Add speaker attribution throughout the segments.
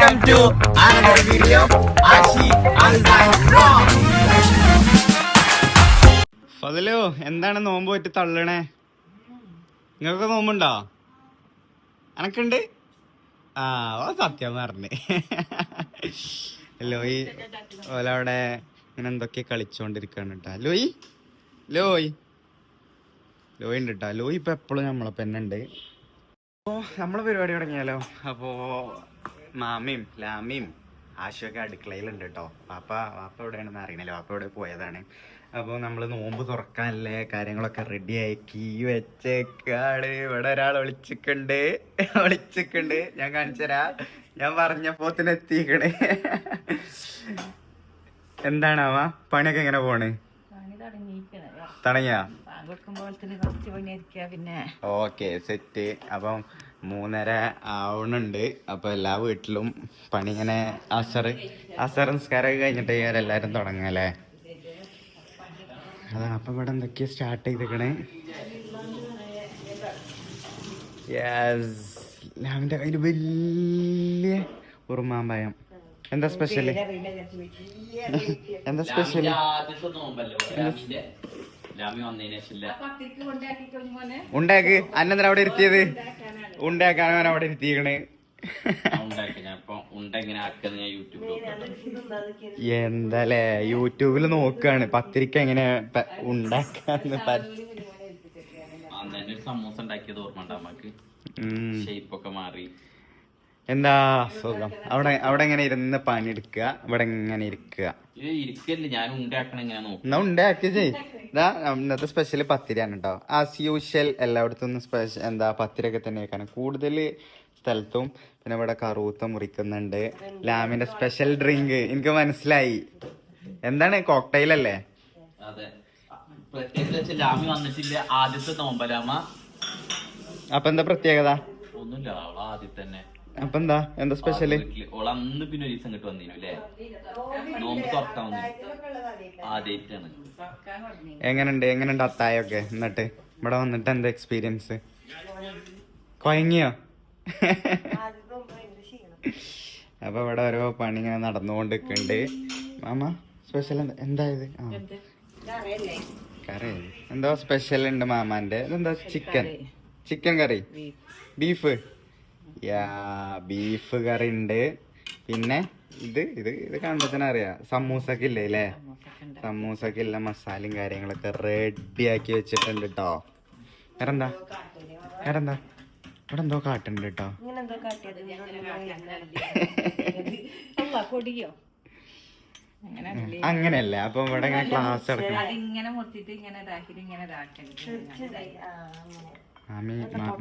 Speaker 1: video of Ashi Alzheimer. Vlog.
Speaker 2: ഫതിലോ എന്താണ് നോമ്പ് പറ്റി തള്ളണേ? നിങ്ങൾക്ക് നോമ്പുണ്ടോ? എനക്കുണ്ട് ആ ഓ സത്യം പറഞ്ഞേ. ലോയി ഓലവിടെ ഇങ്ങനെ എന്തൊക്കെ കളിച്ചോണ്ടിരിക്കാണ് കേട്ടാ ലോയി ലോയ്. ലോയി ഉണ്ട് കേട്ടാ ലോയ് ഇപ്പൊ എപ്പോഴും നമ്മളെ പെണ്ണുണ്ട് അപ്പോൾ അപ്പോ നമ്മളെ പരിപാടി തുടങ്ങിയാലോ? അപ്പോ മാമിയും ലാമയും ആശയൊക്കെ അടുക്കളയിലുണ്ട് കേട്ടോ പാപ്പ പാപ്പ എവിടെയാണെന്ന് അറിയണല്ലോ. പാപ്പ എവിടെ പോയതാണ്. അപ്പോൾ നമ്മൾ നോമ്പ് തുറക്കാനല്ലേ കാര്യങ്ങളൊക്കെ റെഡി ആക്കി വെച്ചേക്കാണ്. ഇവിടെ ഒരാൾ വിളിച്ചിട്ടുണ്ട് വിളിച്ചിട്ടുണ്ട് ഞാൻ കാണിച്ചരാ ഞാൻ പറഞ്ഞപ്പോ തന്നെ എത്തിക്കണേ എന്താണാവ പണിയൊക്കെ എങ്ങനെ പോണ്? തുടങ്ങിയാ? Okay set. അപ്പം മൂന്നര ആവണുണ്ട്. അപ്പൊ എല്ലാ വീട്ടിലും പണി ഇങ്ങനെ അസർ അസർ നിസ്കാരമൊക്കെ കഴിഞ്ഞിട്ട് എല്ലാരും തുടങ്ങല്ലേ? അതാ അപ്പൊ ഇവിടെ എന്തൊക്കെയാ സ്റ്റാർട്ട് ചെയ്തേക്കണേ? യെസ് കയ്യിൽ കയ്യിൽ വലിയ ഉറുമാമ്പയം എന്താ സ്പെഷ്യൽ എന്താ സ്പെഷ്യൽ
Speaker 1: ആദ്യത്തെ
Speaker 2: ഉണ്ടാക്ക്. അന്നെന്താ അവിടെ ഇരുത്തിയത്? ഉണ്ടാക്കാൻ അവൻ അവിടെ
Speaker 1: ഇരുത്തിയേക്കണ്. എന്തല്ലേ യൂട്യൂബിൽ നോക്കട്ടെ.
Speaker 2: എന്താലേ? യൂട്യൂബിൽ നോക്കാണ്. പത്തിരിക്ക എങ്ങനെ ഉണ്ടാക്കാന്ന്
Speaker 1: സമൂസ ഉണ്ടാക്കിയത് ഓർമ്മ ഉണ്ടാക്കി ഷേപ്പൊക്കെ മാറി.
Speaker 2: എന്താ സുഖം? അവിടെ അവിടെ എങ്ങനെ ഇരുന്ന് പണിയെടുക്കുക? ഇവിടെ എങ്ങനെ ഇരിക്കുക? എന്നാ ഉണ്ടാക്കി ചെയ് ഇതാ ഇന്നത്തെ സ്പെഷ്യൽ പത്തിരിയാണ് കേട്ടോ ആസ് യൂഷ്വൽ എല്ലായിടത്തും സ്പെഷ്യൽ എന്താ പത്തിരൊക്കെ തന്നെ വെക്കാൻ കൂടുതൽ സ്ഥലത്തും പിന്നെ ഇവിടെ കറൂത്ത മുറിക്കുന്നുണ്ട്. ലാമിന്റെ സ്പെഷ്യൽ ഡ്രിങ്ക് എനിക്ക് മനസ്സിലായി. എന്താണ് കോക്ടൈൽ അല്ലേ?
Speaker 1: ലാമി വന്നിട്ടില്ല. ആദ്യത്തെ നോമ്പലാമ
Speaker 2: അപ്പൊ എന്താ പ്രത്യേകത?
Speaker 1: ഒന്നുമില്ല ആദ്യം തന്നെ
Speaker 2: അപ്പൊ എന്താ എന്താ സ്പെഷ്യൽ
Speaker 1: വീട്ടിൽ ഓൾ അന്ന് പിന്നെ ഒരു ദിവസം ഇങ്ങോട്ട് വന്നിരുന്നു അല്ലേ നോമ്പ് തുറക്കാൻ വന്നു ആദ്യമായിട്ടാണ്
Speaker 3: തുറക്കാൻ തുടങ്ങി
Speaker 2: എങ്ങനുണ്ട്? എങ്ങനുണ്ട് അത്തായൊക്കെ എന്നിട്ട് ഇവിടെ വന്നിട്ട് എന്താ എക്സ്പീരിയൻസ് കൊയങ്ങിയോ? അപ്പൊ ഇവിടെ ഓരോ പണി ഇങ്ങനെ നടന്നുകൊണ്ടിരിക്കുന്നുണ്ട് മാമ സ്പെഷ്യൽ എന്താ? എന്താ ഇത്? ആ. കറി. എന്തോ സ്പെഷ്യൽ ഉണ്ട് മാമാന്റെ. ഇതെന്താ? Chicken. Chicken curry. Beef. Yeah beef curry ഉണ്ട്. പിന്നെ ഇത് ഇത് ഇത് കാണുമ്പോ തന്നെ അറിയാം. സമൂസക്ക് ഇല്ലേ അല്ലേ സമൂസക്ക് ഇല്ല മസാലയും കാര്യങ്ങളൊക്കെ റെഡി ആക്കി വെച്ചിട്ടുണ്ട് കേട്ടോ വേറെന്താ? വേറെന്താ? ഇവിടെ എന്തോ കാട്ടുണ്ട് കേട്ടോ അങ്ങനെയല്ലേ. അപ്പൊ ഇവിടെ ഇങ്ങനെ ക്ലാസ് എടുക്കണം
Speaker 3: ഇങ്ങനെ ഇങ്ങനെ ഇതാക്കരുത്.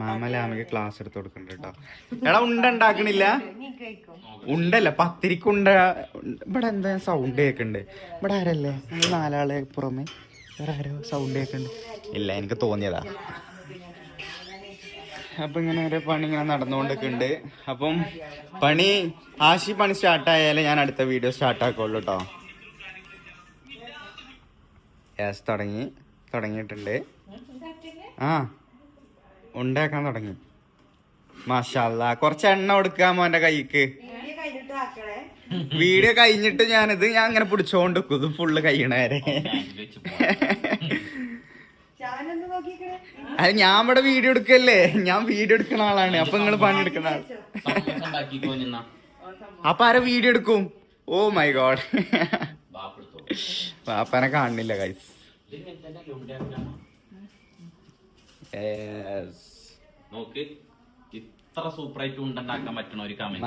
Speaker 2: മാമി ക്ലാസ് എടുത്ത് കൊടുക്കണ്ട കേട്ടോ എടാ ഉണ്ട ഉണ്ടാക്കണില്ല? ഉണ്ടല്ല പത്തിരിക്ക് ഉണ്ട ഇവിടെ എന്താ സൗണ്ട് കേക്കണ്ട്? ഇവിടെ ആരല്ലേ? നാലാളെ പുറമെ. വേറെ ആരോ സൗണ്ട് കേക്കണ്ട്. ഇല്ല എനിക്ക് തോന്നിയതാ. അപ്പൊ ഇങ്ങനെ ഓരോ പണി ഇങ്ങനെ നടന്നുകൊണ്ടിരിക്കുന്നുണ്ട് അപ്പം പണി ആശി പണി സ്റ്റാർട്ടായാലേ ഞാൻ അടുത്ത വീഡിയോ സ്റ്റാർട്ടാക്കുള്ളൂ കേട്ടോ യെസ് തുടങ്ങി. തുടങ്ങിയിട്ടുണ്ട്. ആ. ഉണ്ടാക്കാൻ തുടങ്ങി. മാഷല്ല കുറച്ച് എണ്ണ കൊടുക്കാമോ മോന്റെ കൈക്ക്. വീഡിയോ കഴിഞ്ഞിട്ട് ഞാനിത് ഞാൻ അങ്ങനെ പിടിച്ചോണ്ട് ഇത് ഫുള്ള് കഴിയണവരെ. അത് ഞാൻ ഇവിടെ വീഡിയോ എടുക്കല്ലേ? ഞാൻ വീഡിയോ എടുക്കുന്ന ആളാണ്. അപ്പൊ നിങ്ങൾ പണി എടുക്കുന്ന ആൾ അപ്പൊ ആരെ വീഡിയോ എടുക്കും? Oh my god. പാപ്പനെ കാണുന്നില്ല കൈസ്
Speaker 1: നോക്ക് ഇത്ര സൂപ്പറായിട്ട് ഉണ്ടാക്കാൻ പറ്റണ ഒരു കമന്റ്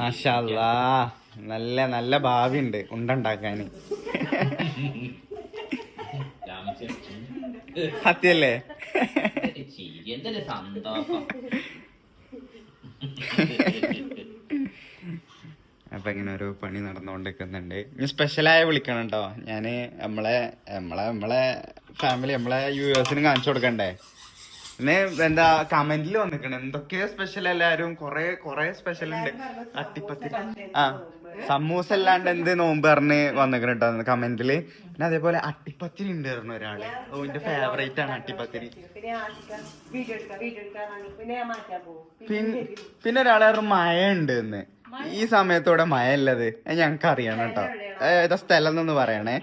Speaker 2: നല്ല നല്ല ഭാവി ഉണ്ട് ഉണ്ടുണ്ടാക്കാന്. സത്യല്ലേ? അപ്പൊ ഇങ്ങനെ ഒരു പണി നടന്നുകൊണ്ടിരിക്കുന്നുണ്ട് ഇനി സ്പെഷ്യലായ വിളിക്കണം കേട്ടോ ഞാൻ നമ്മളെ നമ്മളെ നമ്മളെ ഫാമിലി നമ്മളെ യൂഎസിന് കാണിച്ചു കൊടുക്കണ്ടേ? പിന്നെ എന്താ കമന്റിൽ വന്നിക്കണ്. എന്തൊക്കെയോ സ്പെഷ്യൽ എല്ലാരും കൊറേ കൊറേ സ്പെഷ്യൽ ഉണ്ട്. അട്ടിപ്പത്തി ആ സമൂസ അല്ലാണ്ട് എന്ത് നോമ്പ് പറഞ്ഞ് വന്നിക്കണ കേട്ടോ കമന്റിൽ. പിന്നെ അതേപോലെ അട്ടിപ്പത്തിരി ഉണ്ട് പറഞ്ഞു ഒരാൾ. ഓ എന്റെ ഫേവറേറ്റ് ആണ് അട്ടിപ്പത്തിരി. പിന്നെ പിന്നെ ഒരാളെ പറഞ്ഞു മഴ ഉണ്ട് എന്ന് ഈ സമയത്തോടെ മഴ ഉള്ളത് ഞങ്ങക്ക് അറിയണം കേട്ടോ ഏതാ സ്ഥലം എന്നൊന്ന് പറയണേ.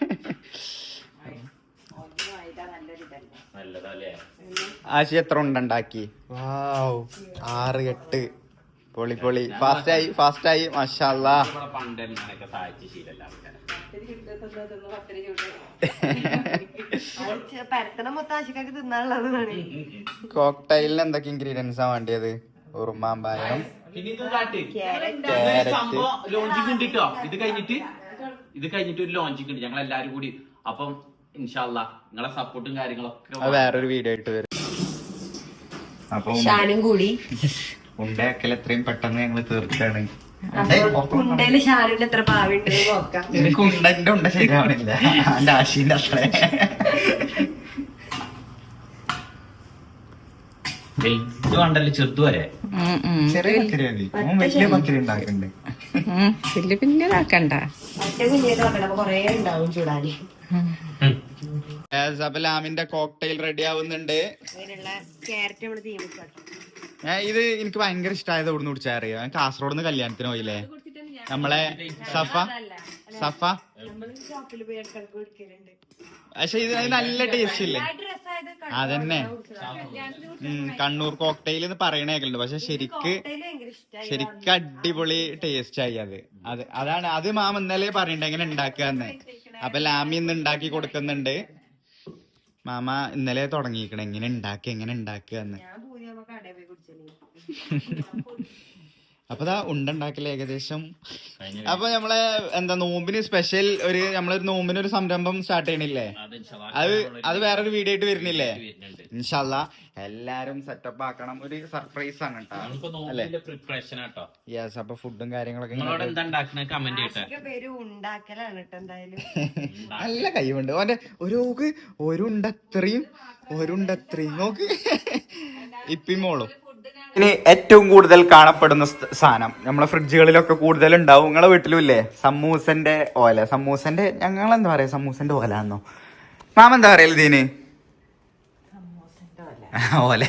Speaker 1: നല്ലതല്ലേ?
Speaker 2: ആശി എത്ര ഉണ്ടാക്കി വാവ്. ആറ് എട്ട്. പൊളി പൊളി. ഫാസ്റ്റ് ആയി ഫാസ്റ്റ് ആയി മഷാല്ലാ
Speaker 1: പണ്ട് സഹായിച്ച ശീലല്ല
Speaker 2: കോക്ടൈലിന് എന്തൊക്കെ ഇൻഗ്രീഡിയൻസ് ആ വേണ്ടിയത്? ഉറുമാമ്പായം
Speaker 1: ലോഞ്ചിങ് ഉണ്ട് കേട്ടോ. ഇത് കഴിഞ്ഞിട്ട്? ഇത് കഴിഞ്ഞിട്ട് ഒരു ലോഞ്ചിങ് ഉണ്ട് ഞങ്ങൾ എല്ലാരും കൂടി. അപ്പം ഇൻഷാല്ല നിങ്ങളെ സപ്പോർട്ടും കാര്യങ്ങളൊക്കെ
Speaker 2: വേറൊരു വീഡിയോ ആയിട്ട് വരും. അപ്പൊ
Speaker 4: ഷാനും കൂടി.
Speaker 2: ഉണ്ടാക്കൽ എത്രയും പെട്ടെന്ന് ഞങ്ങൾ തീർക്കാണ്
Speaker 4: കുണ്ടയിൽ ഷാനിന്റെ എത്ര പാവുണ്ട് നോക്കാം.
Speaker 2: എനിക്ക് ഉണ്ടന്റെ ഉണ്ട ശരിയാവണില്ല. എന്റെ ആശീന്റെ അത്ര.
Speaker 1: ഇത് വേണ്ടല്ലോ ചെറുതു വരെ.
Speaker 2: ചെറിയ പക്കരി മതി. വലിയ പക്കരി ഉണ്ടാക്കുന്നുണ്ട്
Speaker 3: വലിയ പിന്നെ ഇതാക്കണ്ട
Speaker 4: ഒറ്റ കുഞ്ഞേത് വെക്കണം അപ്പൊ കൊറേ ഉണ്ടാവും ചൂടാന്.
Speaker 2: ലാമിന്റെ കോക്ടെയിൽ റെഡി ആവുന്നുണ്ട്.
Speaker 4: ക്യാരറ്റ് നമ്മൾ
Speaker 2: ഞാൻ ഇത് എനിക്ക് ഭയങ്കര ഇഷ്ടമായത് ഇവിടുന്ന് കുടിച്ചാൽ അറിയാം? കാസർഗോഡ് നിന്ന് കല്യാണത്തിന് പോയില്ലേ? നമ്മളെ സഫ സഫ? പക്ഷെ ഇത് നല്ല ടേസ്റ്റ് ഇല്ലേ? അതന്നെ. കണ്ണൂർ കോക്ടെയിൽ എന്ന് പറയണേക്കലുണ്ട് പക്ഷെ ശരിക്ക് ശരിക്ക് അടിപൊളി ടേസ്റ്റ് ആയി അത്. അത് അതാണ്. അത് മാം ഇന്നലെ പറയണ്ട എങ്ങനെ ഉണ്ടാക്കാന്ന്. അപ്പൊ ലാമി ഇന്ന് ഉണ്ടാക്കി കൊടുക്കുന്നുണ്ട്. മാമ ഇന്നലെ തുടങ്ങിയിരിക്കണം എങ്ങനെ ഉണ്ടാക്കി എങ്ങനെ ഉണ്ടാക്കുക
Speaker 4: ഞാൻ
Speaker 2: അപ്പൊ അതാ ഏകദേശം. അപ്പൊ നമ്മളെ എന്താ നോമ്പിന് സ്പെഷ്യൽ ഒരു നമ്മളൊരു നോമ്പിന് ഒരു സംരംഭം സ്റ്റാർട്ട് ചെയ്യണില്ലേ?
Speaker 1: അത്
Speaker 2: അത് വേറൊരു വീഡിയോ ആയിട്ട് വരുന്നില്ലേ? ഇൻഷല്ല എല്ലാരും സെറ്റപ്പ് ആക്കണം. ഒരു സർപ്രൈസ് ആണ് കേട്ടോ. യെസ് അപ്പൊ ഫുഡും കാര്യങ്ങളൊക്കെ നല്ല കൈവുണ്ട്. ഓന്റെ ഒരു ഒരുണ്ടത്രയും ഒരുണ്ടത്രയും ഒരു ഉണ്ടത്രയും. നോക്ക്. ഇപ്പിമോളും. ഇനി ഏറ്റവും കൂടുതൽ കാണപ്പെടുന്ന സാധനം നമ്മളെ ഫ്രിഡ്ജുകളിലൊക്കെ കൂടുതൽ ഉണ്ടാവും നിങ്ങളെ വീട്ടിലും ഇല്ലേ സമൂസന്റെ ഓല. സമൂസന്റെ ഞങ്ങൾ എന്താ പറയാ? സമൂസന്റെ ഓല എന്നോ മാമ എന്താ പറയൽ ഇതിന് ഓല.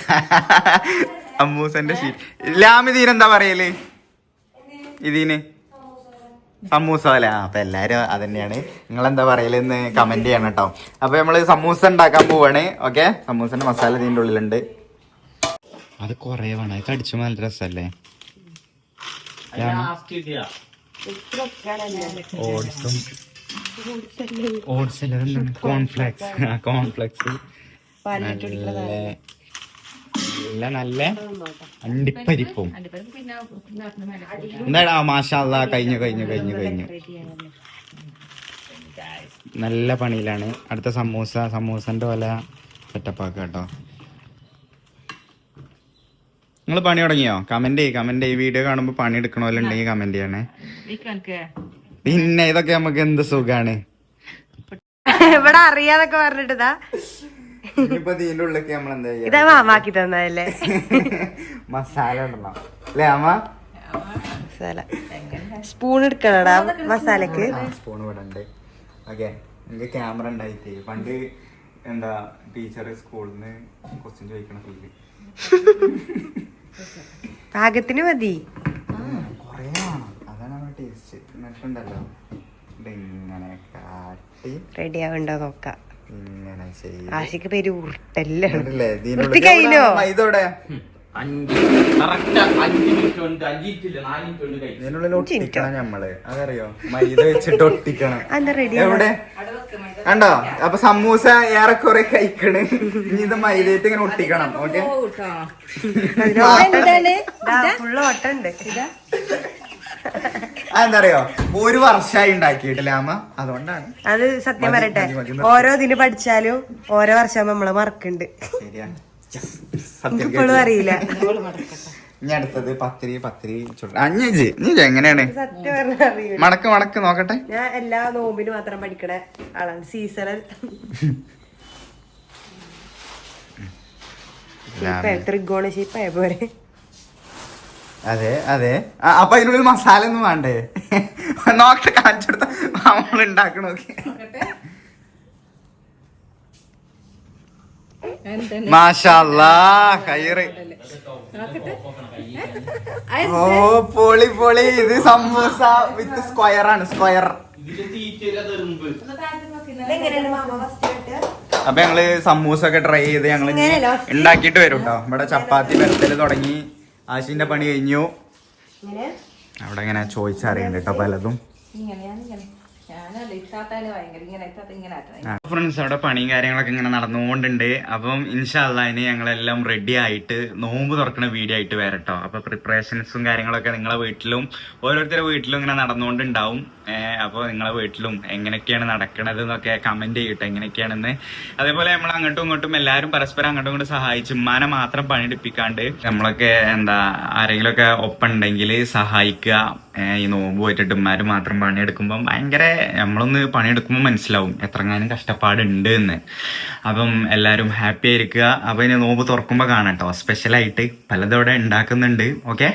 Speaker 2: സമൂസന്റെ ഷീറ്റ് എന്താ പറയൽ? ഇതിന് സമൂസ അല്ലേ അപ്പൊ എല്ലാരും അതന്നെയാണ് നിങ്ങൾ എന്താ പറയലെന്ന് കമന്റ് ചെയ്യണം കേട്ടോ. അപ്പൊ നമ്മൾ സമൂസ ഉണ്ടാക്കാൻ പോവാണ്. ഓക്കെ സമൂസന്റെ മസാല ഇതിന്റെ ഉള്ളിലുണ്ട്. അത് കൊറേ വേണം. അത് കടിച്ചു നല്ല രസല്ലേ? ഓട്സും ഓട്സ് കോൺഫ്ലെക്സ് കോൺഫ്ലെക്സ് നല്ല നല്ല നല്ല അണ്ടിപ്പരിപ്പും. എന്താടാ മാഷാല്ല കഴിഞ്ഞു കഴിഞ്ഞു കഴിഞ്ഞു കഴിഞ്ഞു. നല്ല പണിയിലാണ്. അടുത്ത സമൂസ സമൂസന്റെ പോലെ സെറ്റപ്പ് കേട്ടോ. നിങ്ങൾ പണി തുടങ്ങിയോ? കമന്റ് ചെയ്യ് കമന്റ് ചെയ്യ്. വീഡിയോ കാണുമ്പോൾ പണി എടുക്കണ ഉണ്ടെങ്കിൽ കമന്റ് ചെയ്യണേ. പിന്നെ ഇതൊക്കെ നമുക്ക് എന്ത് സുഖാണ്?
Speaker 4: ഇവിടെ അറിയാതൊക്കെ പറഞ്ഞിട്ടതാ.
Speaker 2: എന്താ
Speaker 4: ഇതാ മാമാക്കി തന്നതല്ലേ?
Speaker 2: മസാല ഇടണം. അല്ലേ അമ്മ?
Speaker 4: മസാല. സ്പൂൺ എടുക്കണടാ മസാലക്ക്.
Speaker 2: സ്പൂൺ ഓക്കെ എനിക്ക് ക്യാമറ ഉണ്ടായിട്ട്. പണ്ട് എന്താ ടീച്ചർ സ്കൂളിൽ നിന്ന് ക്വസ്റ്റ്യൻ ചോദിക്കണ ഫീൽ
Speaker 4: പാകത്തിന് മതി. റെഡി ആവണ്ടോ നോക്കാം. ആശിക്ക് പേര് ഉരുട്ടല്ലേ
Speaker 2: കണ്ടില്ലേ? ഇതിനുള്ളിൽ
Speaker 1: അഞ്ച്. കറക്റ്റ് അഞ്ച് മിനിറ്റ് കൊണ്ട് അഞ്ച് മിനിറ്റ് ഇല്ല നാല് മിനിറ്റ് കൊണ്ട് കഴിച്ചു
Speaker 2: ഇതിനുള്ളിൽ ഒട്ടിക്കണം ഞമ്മൾ. അതറിയോ? മൈദ വെച്ചിട്ട് ഒട്ടിക്കണം.
Speaker 4: റെഡി
Speaker 2: എവിടെ? കണ്ടോ? അപ്പൊ സമൂസ ഏറെക്കുറെ കഴിക്കണ്. ഇനി ഇത് മൈദയിട്ട് ഇങ്ങനെ ഒട്ടിക്കണം. ഓക്കെ? അതെന്താറിയോ? ഒരു വർഷമായി ഉണ്ടാക്കിയിട്ടില്ല അമ്മ. അതുകൊണ്ടാണ്.
Speaker 4: അത് സത്യം പറയട്ടെ. ഓരോ ഇതിന് പഠിച്ചാലും ഓരോ വർഷം നമ്മളെ മറക്കുന്നുണ്ട്.
Speaker 2: ശരിയാണ്. സത്യം.
Speaker 4: അറിയില്ല.
Speaker 2: ഇനി അടുത്തത് പത്തിരി പത്തിരി അഞ്ഞേജ് നീ എങ്ങനെയാണ്? മടക്ക് മടക്ക് നോക്കട്ടെ.
Speaker 4: ഞാൻ എല്ലാ നോമ്പിനും മാത്രം പഠിക്കണ ആളാണ്. സീസണൽ. ത്രികോണ ഷേപ്പായ പോലെ.
Speaker 2: അതെ അതെ. അപ്പൊ അതിനുള്ളിൽ മസാല ഒന്നും വേണ്ടേ? നോക്കട്ടെ കാണിച്ചെടുത്ത നമ്മൾ ഉണ്ടാക്കണോക്കെ
Speaker 3: എന്താണ്
Speaker 2: മാഷാല്ലാ കയറ്
Speaker 3: നോക്കട്ടെ
Speaker 2: ഓ പൊളി പൊളി. ഇത് സമൂസ വിത്ത് സ്ക്വയർ ആണ് സ്ക്വയർ. അപ്പൊ ഞങ്ങൾ സമൂസ ഒക്കെ ട്രൈ ചെയ്ത് ഞങ്ങൾ
Speaker 4: ഉണ്ടാക്കിട്ട്
Speaker 2: ഉണ്ടാക്കിയിട്ട് വരും കേട്ടോ ഇവിടെ ചപ്പാത്തി വരത്തൽ തുടങ്ങി. ആശിന്റെ പണി കഴിഞ്ഞു.
Speaker 4: ഇങ്ങനെ?
Speaker 2: അവിടെ ഇങ്ങനെ ചോദിച്ചറിയണ്ട് കേട്ടോ പലതും.
Speaker 3: ഇങ്ങനെയാണ് ഇങ്ങനെ.
Speaker 2: ഫ്രണ്ട്സ് അവിടെ പണിയും കാര്യങ്ങളൊക്കെ ഇങ്ങനെ നടന്നുകൊണ്ടുണ്ട്. അപ്പം ഇൻഷാല്ല ഇനി ഞങ്ങളെല്ലാം റെഡി ആയിട്ട് നോമ്പ് തുറക്കുന്ന വീഡിയോ ആയിട്ട് വരട്ടോ. അപ്പൊ പ്രിപ്പറേഷൻസും കാര്യങ്ങളൊക്കെ നിങ്ങളെ വീട്ടിലും ഓരോരുത്തരുടെ വീട്ടിലും ഇങ്ങനെ നടന്നുകൊണ്ടുണ്ടാവും. അപ്പോൾ നിങ്ങളെ വീട്ടിലും എങ്ങനെയൊക്കെയാണ് നടക്കണത് എന്നൊക്കെ കമന്റ് ചെയ്യട്ടെ എങ്ങനെയൊക്കെയാണെന്ന്. അതേപോലെ നമ്മൾ അങ്ങോട്ടും ഇങ്ങോട്ടും എല്ലാവരും പരസ്പരം അങ്ങോട്ടും ഇങ്ങോട്ടും സഹായിച്ച് ഉമ്മാനെ മാത്രം പണിയെടുപ്പിക്കാണ്ട് നമ്മളൊക്കെ എന്താ ആരെങ്കിലുമൊക്കെ ഒപ്പം ഉണ്ടെങ്കിൽ സഹായിക്കുക ഈ നോമ്പ് പോയിട്ടിട്ട് ഉമ്മാര് മാത്രം പണിയെടുക്കുമ്പോൾ ഭയങ്കര നമ്മളൊന്ന് പണിയെടുക്കുമ്പോൾ മനസ്സിലാവും എത്രങ്ങാനും കഷ്ടപ്പാടുണ്ട് എന്ന് അപ്പം എല്ലാവരും ഹാപ്പി ആയിരിക്കുക. അപ്പം ഇനി നോമ്പ് തുറക്കുമ്പോൾ കാണാം കേട്ടോ സ്പെഷ്യലായിട്ട് പലതവിടെ ഉണ്ടാക്കുന്നുണ്ട്. ഓക്കെ